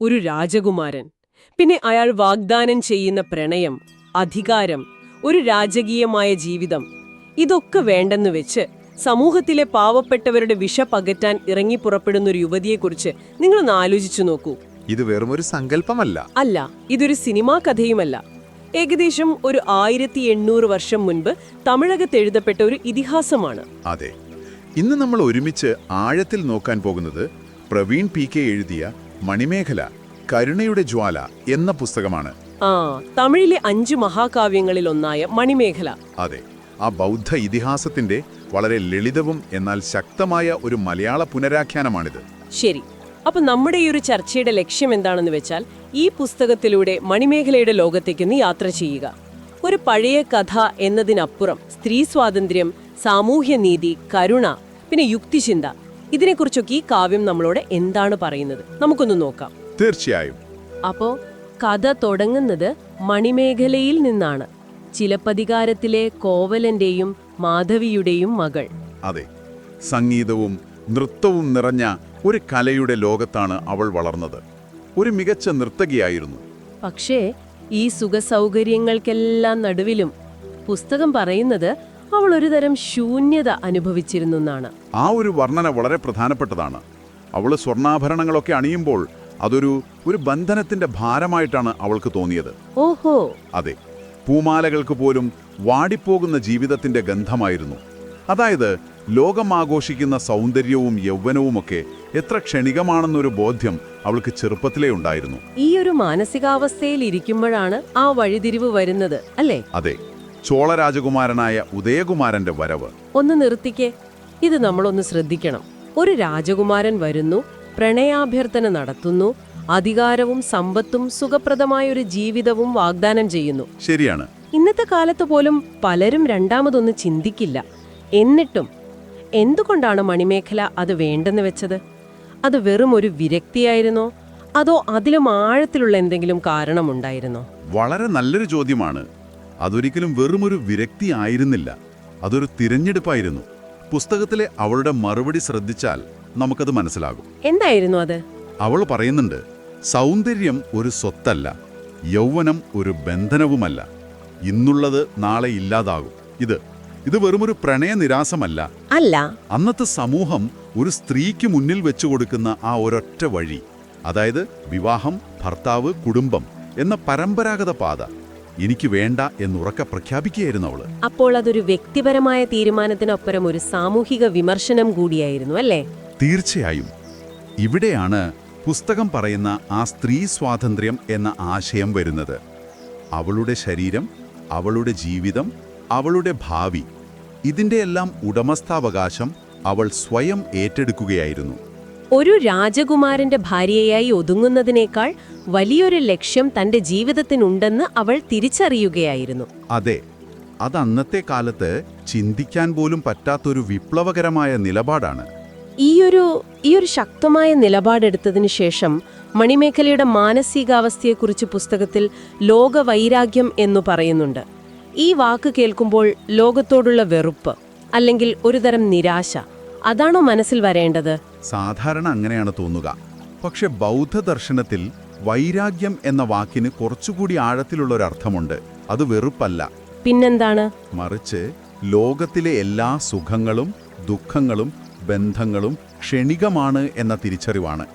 ഒരു രാജകുമാരൻ. പിന്നെ അയാൾ വാഗ്ദാനം ചെയ്യുന്ന പ്രണയം അധികാരം ഒരു രാജകീയമായ ജീവിതം ഇതൊക്കെ വേണ്ടെന്ന് വെച്ച് സമൂഹത്തിലെ പാവപ്പെട്ടവരുടെ വിഷ പകറ്റാൻ ഇറങ്ങി പുറപ്പെടുന്ന ഒരു യുവതിയെക്കുറിച്ച് നിങ്ങളൊന്ന് ആലോചിച്ചു നോക്കൂ. ഇത് വെറുമൊരു സങ്കല്പമല്ല. അല്ല ഇതൊരു സിനിമാ കഥയുമല്ല. ഏകദേശം ഒരു ആയിരത്തി എണ്ണൂറ് വർഷം മുൻപ് തമിഴകത്ത് എഴുതപ്പെട്ട ഒരു ഇതിഹാസമാണ്. അതെ. ഇന്ന് നമ്മൾ ഒരുമിച്ച് ആഴത്തിൽ നോക്കാൻ പോകുന്നത് പ്രവീൺ പി കെ എഴുതിയ മണിമേഖല കരുണയുടെ ജ്വാല എന്ന പുസ്തകമാണ്. ആ തമിഴിലെ അഞ്ചു മഹാകാവ്യങ്ങളിൽ ഒന്നായ മണിമേഖല. അതെ ആ ബൗദ്ധ ഇതിഹാസത്തിന്റെ വളരെ ലളിതവും എന്നാൽ ശക്തമായ ഒരു മലയാള പുനരാഖ്യാനമാണിത്. ശരി അപ്പൊ നമ്മുടെ ഈ ഒരു ചർച്ചയുടെ ലക്ഷ്യം എന്താണെന്ന് വെച്ചാൽ ഈ പുസ്തകത്തിലൂടെ മണിമേഖലയുടെ ലോകത്തേക്കൊന്ന് യാത്ര ചെയ്യുക. ഒരു പഴയ കഥ എന്നതിനപ്പുറം സ്ത്രീ സ്വാതന്ത്ര്യം സാമൂഹ്യനീതി കരുണ പിന്നെ യുക്തിചിന്ത ഇതിനെക്കുറിച്ചൊക്കെ ഈ കാവ്യം നമ്മളോട് എന്താണ് പറയുന്നത്? നമുക്കൊന്ന് നോക്കാം. തീർച്ചയായും. അപ്പോ കഥ തുടങ്ങുന്നത് മണിമേഖലയിൽ നിന്നാണ്. ചിലപ്പതികാരത്തിലെ കോവലന്റെയും മാധവിയുടെയും മകൾ. അതെ സംഗീതവും നൃത്തവും നിറഞ്ഞ ഒരു കലയുടെ ലോകത്താണ് അവൾ വളർന്നത്. ഒരു മികച്ച നർത്തകിയായിരുന്നു. പക്ഷേ ഈ സുഖസൗകര്യങ്ങൾക്കെല്ലാം നടുവിലും പുസ്തകം പറയുന്നത് അവൾ ഒരുതരം ശൂന്യത അനുഭവിച്ചിരുന്നു എന്നാണ്. ആ ഒരു വർണന വളരെ പ്രധാനപ്പെട്ടതാണ്. അവൾ സ്വർണാഭരണങ്ങളൊക്കെ അണിയുമ്പോൾ അതൊരു ഒരു ബന്ധനത്തിന്റെ ഭാരമായിട്ടാണ് അവൾക്ക് തോന്നിയത്. ഓഹോ. അതെ പൂമാലകൾക്ക് പോലും വാടിപ്പോകുന്ന ജീവിതത്തിന്റെ ഗന്ധമായിരുന്നു. അതായത് ലോകം ആഘോഷിക്കുന്ന സൗന്ദര്യവും യൗവനവുമൊക്കെ എത്ര ക്ഷണികമാണെന്നൊരു ബോധ്യം അവൾക്ക് ചെറുപ്പത്തിലേ ഉണ്ടായിരുന്നു. ഈ ഒരു മാനസികാവസ്ഥയിൽ ഇരിക്കുമ്പോഴാണ് ആ വഴിതിരിവ് വരുന്നത് അല്ലേ? അതെ. ചോള രാജകുമാരനായ ഉദയകുമാരന്റെ വരവ്. ഒന്ന് നിർത്തിക്കേ. ഇത് നമ്മളൊന്ന് ശ്രദ്ധിക്കണം. ഒരു രാജകുമാരൻ വരുന്നു പ്രണയാഭ്യർത്ഥന നടത്തുന്നു അധികാരവും സമ്പത്തും സുഖപ്രദമായ ഒരു ജീവിതവും വാഗ്ദാനം ചെയ്യുന്നു. ശരിയാണ്. ഇന്നത്തെ കാലത്ത് പോലും പലരും രണ്ടാമതൊന്ന് ചിന്തിക്കില്ല. എന്നിട്ടും എന്തുകൊണ്ടാണ് മണിമേഖല അത് വേണ്ടെന്ന് വെച്ചത്? അത് വെറും ഒരു വിരക്തിയായിരുന്നോ? അതോ അതിലും ആഴത്തിലുള്ള എന്തെങ്കിലും കാരണമുണ്ടായിരുന്നോ? വളരെ നല്ലൊരു ചോദ്യമാണ്. അതൊരിക്കലും വെറുമൊരു വിരക്തി ആയിരുന്നില്ല. അതൊരു തിരഞ്ഞെടുപ്പായിരുന്നു. പുസ്തകത്തിലെ അവളുടെ മറുപടി ശ്രദ്ധിച്ചാൽ നമുക്കത് മനസ്സിലാകും. എന്തായിരുന്നു അത്? അവൾ പറയുന്നുണ്ട് സൗന്ദര്യം ഒരു സ്വത്തല്ല യൗവനം ഒരു ബന്ധനവുമല്ല. ഇന്നുള്ളത് നാളെ ഇല്ലാതാകും. ഇത് ഇത് വെറുമൊരു പ്രണയ നിരാസമല്ല അല്ല. അന്നത്തെ സമൂഹം ഒരു സ്ത്രീക്ക് മുന്നിൽ വെച്ചു കൊടുക്കുന്ന ആ ഒരൊറ്റ വഴി അതായത് വിവാഹം ഭർത്താവ് കുടുംബം എന്ന പരമ്പരാഗത പാത. എനിക്ക് വേണ്ട എന്നുറക്ക പ്രഖ്യാപിക്കുകയായിരുന്നു അവൾ. അപ്പോൾ അതൊരു വ്യക്തിപരമായ തീരുമാനത്തിനൊപ്പരം ഒരു സാമൂഹിക വിമർശനം കൂടിയായിരുന്നു അല്ലേ? തീർച്ചയായും. ഇവിടെയാണ് പുസ്തകം പറയുന്ന ആ സ്ത്രീ സ്വാതന്ത്ര്യം എന്ന ആശയം വരുന്നത്. അവളുടെ ശരീരം അവളുടെ ജീവിതം അവളുടെ ഭാവി ഇതിന്റെയെല്ലാം ഉടമസ്ഥാവകാശം അവൾ സ്വയം ഏറ്റെടുക്കുകയായിരുന്നു. ഒരു രാജകുമാരന്റെ ഭാര്യയായി ഒതുങ്ങുന്നതിനേക്കാൾ വലിയൊരു ലക്ഷ്യം തന്റെ ജീവിതത്തിനുണ്ടെന്ന് അവൾ തിരിച്ചറിയുകയായിരുന്നു. അതെ അത് അന്നത്തെ കാലത്ത് ചിന്തിക്കാൻ പോലും പറ്റാത്തൊരു വിപ്ലവകരമായ നിലപാടാണ്. ഈയൊരു ഈയൊരു ശക്തമായ നിലപാടെടുത്തതിനു ശേഷം മണിമേഖലയുടെ മാനസികാവസ്ഥയെക്കുറിച്ച് പുസ്തകത്തിൽ ലോകവൈരാഗ്യം എന്നു പറയുന്നുണ്ട്. ഈ വാക്ക് കേൾക്കുമ്പോൾ ലോകത്തോടുള്ള വെറുപ്പ് അല്ലെങ്കിൽ ഒരുതരം നിരാശ അതാണോ മനസ്സിൽ വരേണ്ടത്? സാധാരണ അങ്ങനെയാണ് തോന്നുക. പക്ഷെ ബൗദ്ധ ദർശനത്തിൽ വൈരാഗ്യം എന്ന വാക്കിന് കുറച്ചുകൂടി ആഴത്തിലുള്ള ഒരു അർത്ഥമുണ്ട്. അത് വെറുപ്പല്ല. പിന്നെന്താണ്? മറിച്ച് ലോകത്തിലെ എല്ലാ സുഖങ്ങളും ദുഃഖങ്ങളും ബന്ധങ്ങളും ക്ഷണികമാണ് എന്ന തിരിച്ചറിവാണ്.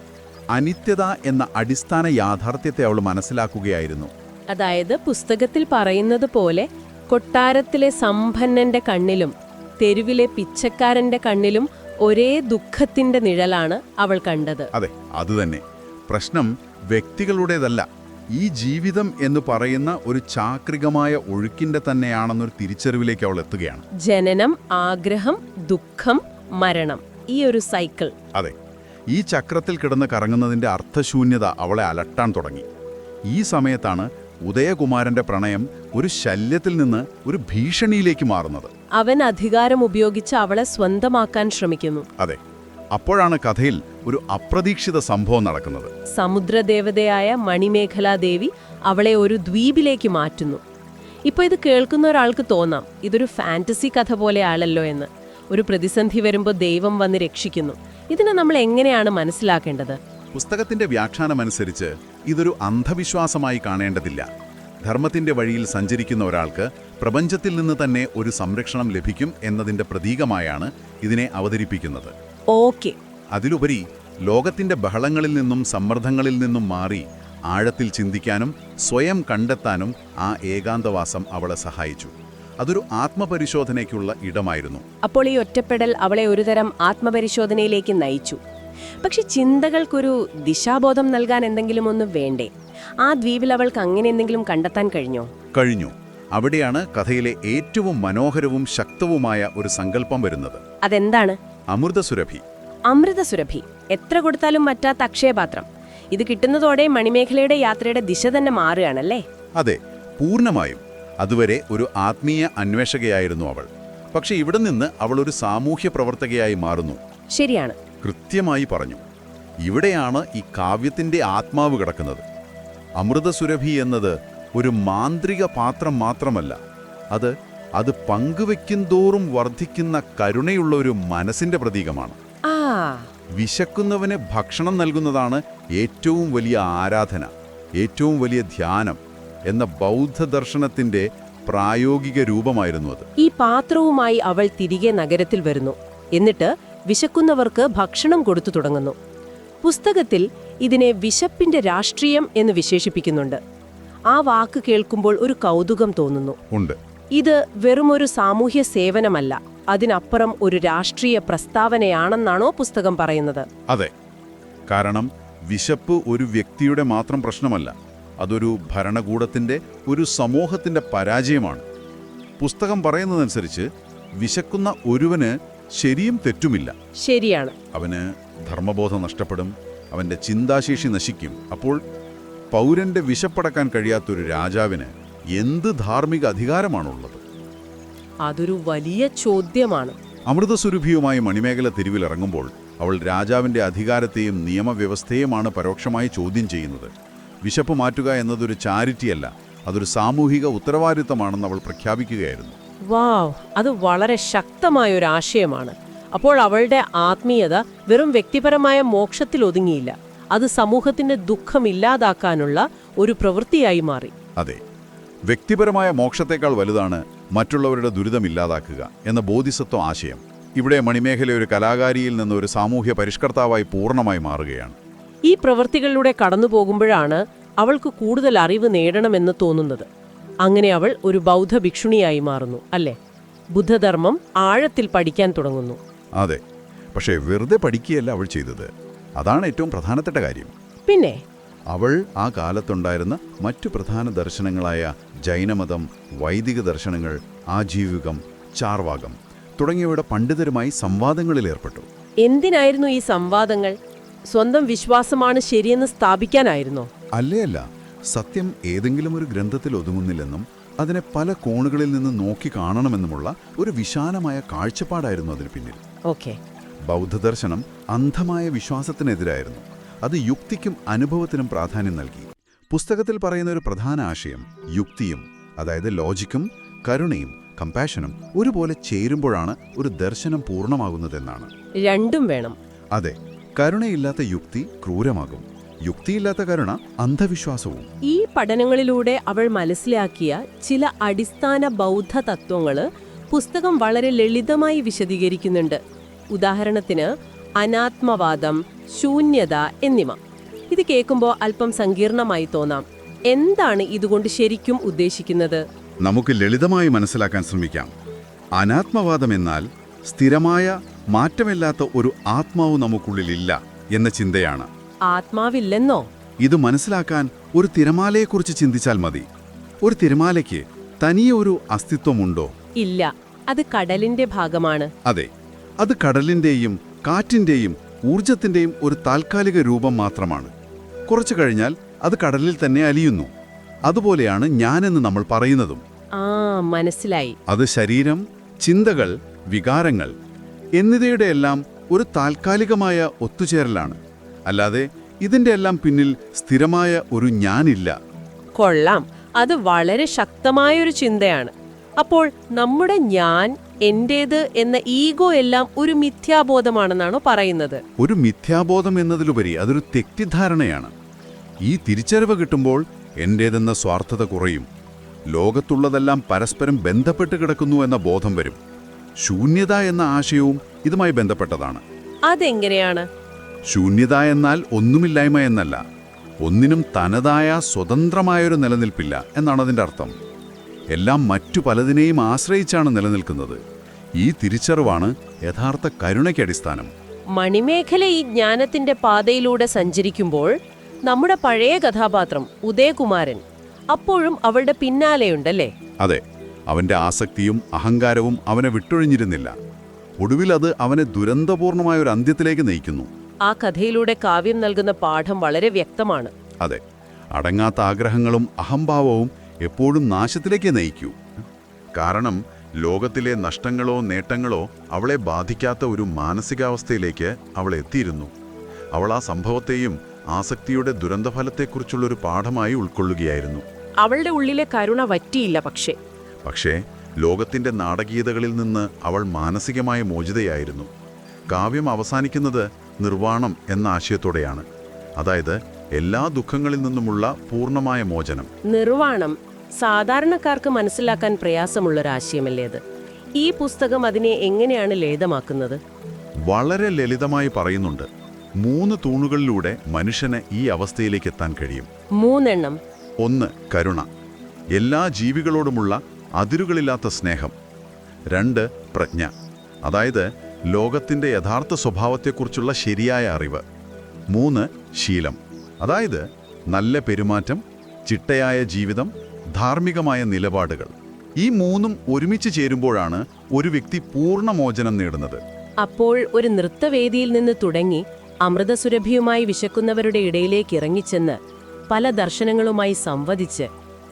അനിത്യത എന്ന അടിസ്ഥാന യാഥാർത്ഥ്യത്തെ അവൾ മനസ്സിലാക്കുകയായിരുന്നു. അതായത് പുസ്തകത്തിൽ പറയുന്നത് പോലെ കൊട്ടാരത്തിലെ സമ്പന്നന്റെ കണ്ണിലും തെരുവിലെ പിച്ചക്കാരന്റെ കണ്ണിലും ഒരേ ദുഃഖത്തിന്റെ നിഴലാണ് അവൾ കണ്ടത്. അതെ അത് തന്നെ. പ്രശ്നം വ്യക്തികളുടേതല്ല. ഈ ജീവിതം എന്ന് പറയുന്ന ഒരു ചാക്രികമായ ഒഴുക്കിന്റെ തന്നെയാണെന്നൊരു തിരിച്ചറിവിലേക്ക് അവൾ എത്തുകയാണ്. ജനനം ആഗ്രഹം ദുഃഖം മരണം ഈ ഒരു സൈക്കിൾ. അതെ ഈ ചക്രത്തിൽ കിടന്ന് കറങ്ങുന്നതിന്റെ അർത്ഥശൂന്യത അവളെ അലട്ടാൻ തുടങ്ങി. ഈ സമയത്താണ് ഉദയകുമാരന്റെ പ്രണയം ഒരു ശല്യത്തിൽ നിന്ന് ഒരു ഭീഷണിയിലേക്ക് മാറുന്നത്. അവൻ അധികാരം ഉപയോഗിച്ച് അവളെ സ്വന്തമാക്കാൻ ശ്രമിക്കുന്നു. അതെ അപ്പോഴാണ് കഥയിൽ ഒരു അപ്രതീക്ഷിത സംഭവം നടക്കുന്നത്. സമുദ്രദേവതയായ മണിമേഖലാദേവി അവളെ ഒരു ദ്വീപിലേക്ക് മാറ്റുന്നു. ഇപ്പോൾ ഇത് കേൾക്കുന്ന ഒരാൾക്ക് തോന്നാം ഇതൊരു ഫാന്റസി കഥ പോലെയാണല്ലോ എന്ന്. ഒരു പ്രതിസന്ധി വരുമ്പോൾ ദൈവം വന്ന് രക്ഷിക്കുന്നു. ഇതിനെ നമ്മൾ എങ്ങനെയാണ് മനസ്സിലാക്കേണ്ടത്? പുസ്തകത്തിന്റെ വ്യാഖ്യാനമനുസരിച്ച് ഇതൊരു അന്ധവിശ്വാസമായി കാണേണ്ടതില്ല. ധർമ്മത്തിന്റെ വഴിയിൽ സഞ്ചരിക്കുന്ന ഒരാൾക്ക് പ്രപഞ്ചത്തിൽ നിന്ന് തന്നെ ഒരു സംരക്ഷണം ലഭിക്കും എന്നതിന്റെ പ്രതീകമായാണ് ഇതിനെ അവതരിപ്പിക്കുന്നത്. ഓക്കെ. അതിലുപരി ലോകത്തിന്റെ ബഹളങ്ങളിൽ നിന്നും സമ്മർദ്ദങ്ങളിൽ നിന്നും മാറി ആഴത്തിൽ ചിന്തിക്കാനും സ്വയം കണ്ടെത്താനും ആ ഏകാന്തവാസം അവളെ സഹായിച്ചു. അതൊരു ആത്മപരിശോധനയ്ക്കുള്ള ഇടമായിരുന്നു. അപ്പോൾ ഈ ഒറ്റപ്പെടൽ അവളെ ഒരുതരം ആത്മപരിശോധനയിലേക്ക് നയിച്ചു. പക്ഷെ ചിന്തകൾക്കൊരു ദിശാബോധം നൽകാൻ എന്തെങ്കിലും ഒന്ന് വേണ്ടേ? ആ ദ്വീപിൽ അവൾക്ക് അങ്ങനെ എന്തെങ്കിലും കണ്ടെത്താൻ കഴിഞ്ഞോ? കഴിഞ്ഞു. അവിടെയാണ് കഥയിലെ ഏറ്റവും മനോഹരവും ശക്തവുമായ ഒരു സങ്കല്പം വരുന്നത്. അതെന്താണ്? അമൃതസുരഭി. അമൃതസുരഭി. എത്ര കൊടുത്താലും പറ്റാത്ത അക്ഷയപാത്രം. ഇത് കിട്ടുന്നതോടെ മണിമേഖലയുടെ യാത്രയുടെ ദിശ തന്നെ മാറുകയാണല്ലേ? അതെ പൂർണമായും. അതുവരെ ഒരു ആത്മീയ അന്വേഷകയായിരുന്നു അവൾ. പക്ഷെ ഇവിടെ നിന്ന് അവൾ ഒരു സാമൂഹ്യ പ്രവർത്തകയായി മാറുന്നു. ശരിയാണ്. കൃത്യമായി പറഞ്ഞു ഇവിടെയാണ് ഈ കാവ്യത്തിന്റെ ആത്മാവ് കിടക്കുന്നത്. അമൃതസുരഭി എന്നത് ഒരു മാന്ത്രിക പാത്രം മാത്രമല്ല അത് അത് പങ്കുവെക്കും തോറും വർദ്ധിക്കുന്ന കരുണയുള്ള ഒരു മനസ്സിന്റെ പ്രതീകമാണ്. വിശക്കുന്നവന് ഭക്ഷണം നൽകുന്നതാണ് ഏറ്റവും വലിയ ആരാധന ഏറ്റവും വലിയ ധ്യാനം എന്ന ബൗദ്ധ ദർശനത്തിന്റെ പ്രായോഗിക രൂപമായിരുന്നു അത്. ഈ പാത്രവുമായി അവൾ തിരികെ നഗരത്തിൽ വരുന്നു. എന്നിട്ട് വിശക്കുന്നവർക്ക് ഭക്ഷണം കൊടുത്തു തുടങ്ങുന്നു. പുസ്തകത്തിൽ ഇതിനെ വിശപ്പിന്റെ രാഷ്ട്രീയം എന്ന് വിശേഷിപ്പിക്കുന്നുണ്ട്. ആ വാക്ക് കേൾക്കുമ്പോൾ ഒരു കൗതുകം തോന്നുന്നു. ഉണ്ട്. ഇത് വെറുമൊരു സാമൂഹ്യ സേവനമല്ല അതിനപ്പുറം ഒരു രാഷ്ട്രീയ പ്രസ്താവനയാണെന്നാണോ പുസ്തകം പറയുന്നത്. അതെ. കാരണം വിശപ്പ് ഒരു വ്യക്തിയുടെ മാത്രം പ്രശ്നമല്ല അതൊരു ഭരണകൂടത്തിന്റെ ഒരു സമൂഹത്തിന്റെ പരാജയമാണ്. പുസ്തകം പറയുന്നതനുസരിച്ച് വിശക്കുന്ന ഒരുവന് ശരിയും തെറ്റുമില്ല. ശരിയാണ്. അവന് ധർമ്മബോധം നഷ്ടപ്പെടും അവന്റെ ചിന്താശേഷി നശിക്കും. അപ്പോൾ പൗരന്റെ വിശപ്പടക്കാൻ കഴിയാത്തൊരു രാജാവിന് എന്ത് ധാർമ്മിക അധികാരമാണുള്ളത്? അതൊരു വലിയ ചോദ്യമാണ്. അമൃതസുരഭിയുമായി മണിമേഖല തെരുവിലിറങ്ങുമ്പോൾ അവൾ രാജാവിന്റെ അധികാരത്തെയും നിയമവ്യവസ്ഥയുമാണ് പരോക്ഷമായി ചോദ്യം ചെയ്യുന്നത്. വിശപ്പ് മാറ്റുക എന്നതൊരു ചാരിറ്റിയല്ല അതൊരു സാമൂഹിക ഉത്തരവാദിത്തമാണെന്ന് അവൾ പ്രഖ്യാപിക്കുകയായിരുന്നു. വാവ് അത് വളരെ ശക്തമായ ഒരു ആശയമാണ് അപ്പോൾ അവളുടെ ആത്മീയത വെറും വ്യക്തിപരമായ മോക്ഷത്തിൽ ഒതുങ്ങിയില്ല. അത് സമൂഹത്തിന്റെ ദുഃഖം ഇല്ലാതാക്കാനുള്ള ഒരു പ്രവൃത്തിയായി മാറി. അതെ വ്യക്തിപരമായ മോക്ഷത്തേക്കാൾ വലുതാണ് മറ്റുള്ളവരുടെ ദുരിതം ഇല്ലാതാക്കുക എന്ന ബോധിസത്വ ആശയം ഇവിടെ മണിമേഖല ഒരു കലാകാരിയിൽ നിന്ന് ഒരു സാമൂഹ്യ പരിഷ്കർത്താവായി പൂർണമായി മാറുകയാണ്. ഈ പ്രവൃത്തികളിലൂടെ കടന്നു പോകുമ്പോഴാണ് അവൾക്ക് കൂടുതൽ അറിവ് നേടണമെന്ന് തോന്നുന്നത്. അങ്ങനെ അവൾ ഒരു ബൗദ്ധ ഭിക്ഷുണിയായി മാറുന്നു അല്ലേ? ബുദ്ധധർമ്മം ആഴത്തിൽ പഠിക്കാൻ തുടങ്ങുന്നു. അതെ പക്ഷേ വെറുതെ പഠിക്കുകയല്ല അവൾ ചെയ്തത്. അതാണ് ഏറ്റവും പ്രധാനപ്പെട്ട കാര്യം. പിന്നെ? അവൾ ആ കാലത്തുണ്ടായിരുന്ന മറ്റു പ്രധാന ദർശനങ്ങളായ ജൈനമതം വൈദിക ദർശനങ്ങൾ ആജീവികം ചാർവാകം തുടങ്ങിയവയുടെ പണ്ഡിതരുമായി സംവാദങ്ങളിൽ ഏർപ്പെട്ടു. എന്തിനായിരുന്നു ഈ സംവാദങ്ങൾ? സ്വന്തം വിശ്വാസമാണ് ശരിയെന്ന് സ്ഥാപിക്കാനായിരുന്നോ? അല്ലേ അല്ല സത്യം ഏതെങ്കിലും ഒരു ഗ്രന്ഥത്തിൽ ഒതുങ്ങുന്നില്ലെന്നും അതിനെ പല കോണുകളിൽ നിന്ന് നോക്കി കാണണമെന്നുമുള്ള ഒരു വിശാലമായ കാഴ്ചപ്പാടായിരുന്നു അതിന് പിന്നിൽ. ഓക്കെ. ബൗദ്ധദർശനം അന്ധമായ വിശ്വാസത്തിനെതിരായിരുന്നു. അത് യുക്തിക്കും അനുഭവത്തിനും പ്രാധാന്യം നൽകി. പുസ്തകത്തിൽ പറയുന്ന ഒരു പ്രധാന ആശയം യുക്തിയും അതായത് ലോജിക്കും കരുണയും കമ്പാഷനും ഒരുപോലെ ചേരുമ്പോഴാണ് ഒരു ദർശനം പൂർണമാകുന്നതെന്നാണ്. രണ്ടും വേണം. അതെ കരുണയില്ലാത്ത യുക്തി ക്രൂരമാകും. യുക്തിയില്ലാത്ത കരുണ അന്ധവിശ്വാസവും. ഈ പഠനങ്ങളിലൂടെ അവൾ മനസ്സിലാക്കിയ ചില അടിസ്ഥാന ബൗദ്ധ തത്വങ്ങൾ പുസ്തകം വളരെ ലളിതമായി വിശദീകരിക്കുന്നുണ്ട്. ഉദാഹരണത്തിന് അനാത്മവാദം ശൂന്യത എന്നിവ. ഇത് കേൾക്കുമ്പോൾ അല്പം സങ്കീർണമായി തോന്നാം. എന്താണ് ഇതുകൊണ്ട് ശരിക്കും ഉദ്ദേശിക്കുന്നത്? നമുക്ക് ലളിതമായി മനസ്സിലാക്കാൻ ശ്രമിക്കാം. അനാത്മവാദം എന്നാൽ സ്ഥിരമായ മാറ്റമില്ലാത്ത ഒരു ആത്മാവ് നമുക്കുള്ളിലില്ല എന്ന ചിന്തയാണ്. ആത്മാവില്ലെന്നോ? ഇത് മനസ്സിലാക്കാൻ ഒരു തിരമാലയെക്കുറിച്ച് ചിന്തിച്ചാൽ മതി. ഒരു തിരമാലയ്ക്ക് തനിയെ ഒരു അസ്തിത്വമുണ്ടോ? ഇല്ല. അത് കടലിന്റെ ഭാഗമാണ്. അതെ. അത് കടലിന്റെയും കാറ്റിന്റെയും ഊർജത്തിന്റെയും ഒരു താൽക്കാലിക രൂപം മാത്രമാണ്. കുറച്ചു കഴിഞ്ഞാൽ അത് കടലിൽ തന്നെ അലിയുന്നു. അതുപോലെയാണ് ഞാനെന്ന് നമ്മൾ പറയുന്നതും. ആ മനസ്സിലായി. അത് ശരീരം ചിന്തകൾ വികാരങ്ങൾ എന്നിവയുടെ എല്ലാം ഒരു താൽക്കാലികമായ ഒത്തുചേരലാണ്. അല്ലാതെ ഇതിന്റെ എല്ലാം പിന്നിൽ സ്ഥിരമായ ഒരു ഞാനില്ല. കൊള്ളാം. അത് വളരെ ശക്തമായ ഒരു ചിന്തയാണ്. അപ്പോൾ നമ്മുടെ ഞാൻ എന്റേത് എന്ന ഈഗോ എല്ലാം ഒരു മിഥ്യാബോധമാണെന്നാണോ പറയുന്നത്? ഒരു മിഥ്യാബോധം എന്നതിലുപരി അതൊരു തെറ്റിദ്ധാരണയാണ്. ഈ തിരിച്ചറിവ് കിട്ടുമ്പോൾ എന്റേതെന്ന സ്വാർത്ഥത കുറയും. ലോകത്തുള്ളതെല്ലാം പരസ്പരം ബന്ധപ്പെട്ട് കിടക്കുന്നു എന്ന ബോധം വരും. ശൂന്യത എന്ന ആശയവും ഇതുമായി ബന്ധപ്പെട്ടതാണ്. അതെങ്ങനെയാണ്? ശൂന്യത എന്നാൽ ഒന്നുമില്ലായ്മ എന്നല്ല ഒന്നിനും തനതായ സ്വതന്ത്രമായൊരു നിലനിൽപ്പില്ല എന്നാണ് അതിന്റെ അർത്ഥം. എല്ലാം മറ്റു പലതിനെയും ആശ്രയിച്ചാണ് നിലനിൽക്കുന്നത്. ഈ തിരിച്ചറിവാണ് യഥാർത്ഥ കരുണയ്ക്ക് അടിസ്ഥാനം. മണിമേഖല ഈ ജ്ഞാനത്തിന്റെ പാതയിലൂടെ സഞ്ചരിക്കുമ്പോൾ നമ്മുടെ പഴയ കഥാപാത്രം ഉദയകുമാരൻ അപ്പോഴും അവളുടെ പിന്നാലെയുണ്ടല്ലേ? അതെ അവന്റെ ആസക്തിയും അഹങ്കാരവും അവനെ വിട്ടൊഴിഞ്ഞിരുന്നില്ല. ഒടുവിൽ അത് അവനെ ദുരന്തപൂർണമായ ഒരു അന്ത്യത്തിലേക്ക് നയിക്കുന്നു. ആ കഥയിലൂടെ കാവ്യം നൽകുന്ന പാഠം വളരെ വ്യക്തമാണ്. അതെ. അടങ്ങാത്ത ആഗ്രഹങ്ങളും അഹംഭാവവും എപ്പോഴും നാശത്തിലേക്ക് നയിക്കൂ. കാരണം ലോകത്തിലെ നഷ്ടങ്ങളോ നേട്ടങ്ങളോ അവളെ ബാധിക്കാത്ത ഒരു മാനസികാവസ്ഥയിലേക്ക് അവൾ എത്തിയിരുന്നു. അവൾ ആ സംഭവത്തെയും ആസക്തിയുടെ ദുരന്തഫലത്തെക്കുറിച്ചുള്ളൊരു പാഠമായി ഉൾക്കൊള്ളുകയായിരുന്നു. അവളുടെ ഉള്ളിലെ കരുണ വറ്റിയില്ല പക്ഷേ. പക്ഷേ ലോകത്തിന്റെ നാടകീയതകളിൽ നിന്ന് അവൾ മാനസികമായ മോചിതയായിരുന്നു. കാവ്യം അവസാനിക്കുന്നത് നിർവാണം എന്ന ആശയത്തോടെയാണ്. അതായത് എല്ലാ ദുഃഖങ്ങളിൽ നിന്നുമുള്ള പൂർണമായ മോചനം. നിർവാണം സാധാരണക്കാർക്ക് മനസ്സിലാക്കാൻ പ്രയാസമുള്ളൊരാശയമല്ലേ അത് ഈ പുസ്തകം അതിനെ എങ്ങനെയാണ് ലളിതമാക്കുന്നത്? വളരെ ലളിതമായി പറയുന്നുണ്ട്. മൂന്ന് തൂണുകളിലൂടെ മനുഷ്യന് ഈ അവസ്ഥയിലേക്ക് എത്താൻ കഴിയും. മൂന്നെണ്ണം. ഒന്ന് കരുണ. എല്ലാ ജീവികളോടുമുള്ള അതിരുകളില്ലാത്ത സ്നേഹം. രണ്ട് പ്രജ്ഞ. അതായത് ലോകത്തിന്റെ യഥാർത്ഥ സ്വഭാവത്തെക്കുറിച്ചുള്ള ശരിയായ അറിവ്. മൂന്ന് ശീലം. അതായത് നല്ല പെരുമാറ്റം ചിട്ടയായ ജീവിതം ധാർമ്മികമായ നിലപാടുകൾ. ഈ മൂന്നും ഒരുമിച്ച് ചേരുമ്പോഴാണ് ഒരു വ്യക്തി പൂർണമോചനം നേടുന്നത്. അപ്പോൾ ഒരു നൃത്തവേദിയിൽ നിന്ന് തുടങ്ങി അമൃതസുരഭിയുമായി വിശക്കുന്നവരുടെ ഇടയിലേക്ക് ഇറങ്ങിച്ചെന്ന് പല ദർശനങ്ങളുമായി സംവദിച്ച്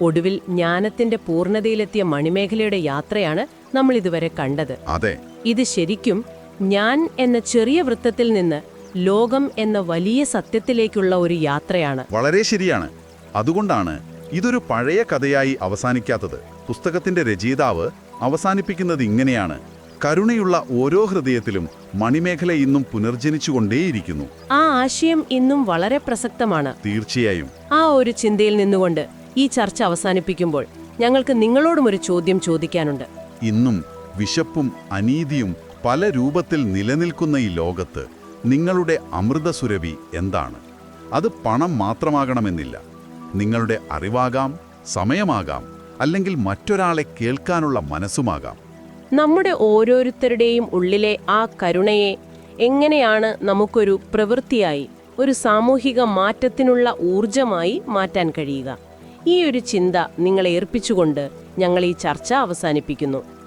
ഒടുവിൽ ജ്ഞാനത്തിന്റെ പൂർണതയിലെത്തിയ മണിമേഖലയുടെ യാത്രയാണ് നമ്മൾ ഇതുവരെ കണ്ടത്. അതെ. ഇത് ശരിക്കും ഞാൻ എന്ന ചെറിയ വൃത്തത്തിൽ നിന്ന് ലോകം എന്ന വലിയ സത്യത്തിലേക്കുള്ള ഒരു യാത്രയാണ്. വളരെ ശരിയാണ്. അതുകൊണ്ടാണ് ഇതൊരു പഴയ കഥയായി അവസാനിക്കാത്തത്. പുസ്തകത്തിന്റെ രചയിതാവ് അവസാനിപ്പിക്കുന്നത് ഇങ്ങനെയാണ്. കരുണയുള്ള ഓരോ ഹൃദയത്തിലും മണിമേഖല ഇന്നും പുനർജനിച്ചുകൊണ്ടേയിരിക്കുന്നു. ആ ആശയം ഇന്നും വളരെ പ്രസക്തമാണ്. തീർച്ചയായും. ആ ഒരു ചിന്തയിൽ നിന്നുകൊണ്ട് ഈ ചർച്ച അവസാനിപ്പിക്കുമ്പോൾ ഞങ്ങൾക്ക് നിങ്ങളോടും ഒരു ചോദ്യം ചോദിക്കാനുണ്ട്. ഇന്നും വിശപ്പും അനീതിയും പല രൂപത്തിൽ നിലനിൽക്കുന്ന ഈ ലോകത്ത് നിങ്ങളുടെ അമൃതസുരഭി എന്താണ്? അത് പണം മാത്രമാകണമെന്നില്ല. നിങ്ങളുടെ അറിവാകാം സമയമാകാം അല്ലെങ്കിൽ മറ്റൊരാളെ കേൾക്കാനുള്ള മനസ്സുമാകാം. നമ്മുടെ ഓരോരുത്തരുടെയും ഉള്ളിലെ ആ കരുണയെ എങ്ങനെയാണ് നമുക്കൊരു പ്രവൃത്തിയായി ഒരു സാമൂഹിക മാറ്റത്തിനുള്ള ഊർജമായി മാറ്റാൻ കഴിയുക? ഈ ഒരു ചിന്ത നിങ്ങളെ ഏർപ്പിച്ചുകൊണ്ട് ഞങ്ങൾ ഈ ചർച്ച അവസാനിപ്പിക്കുന്നു.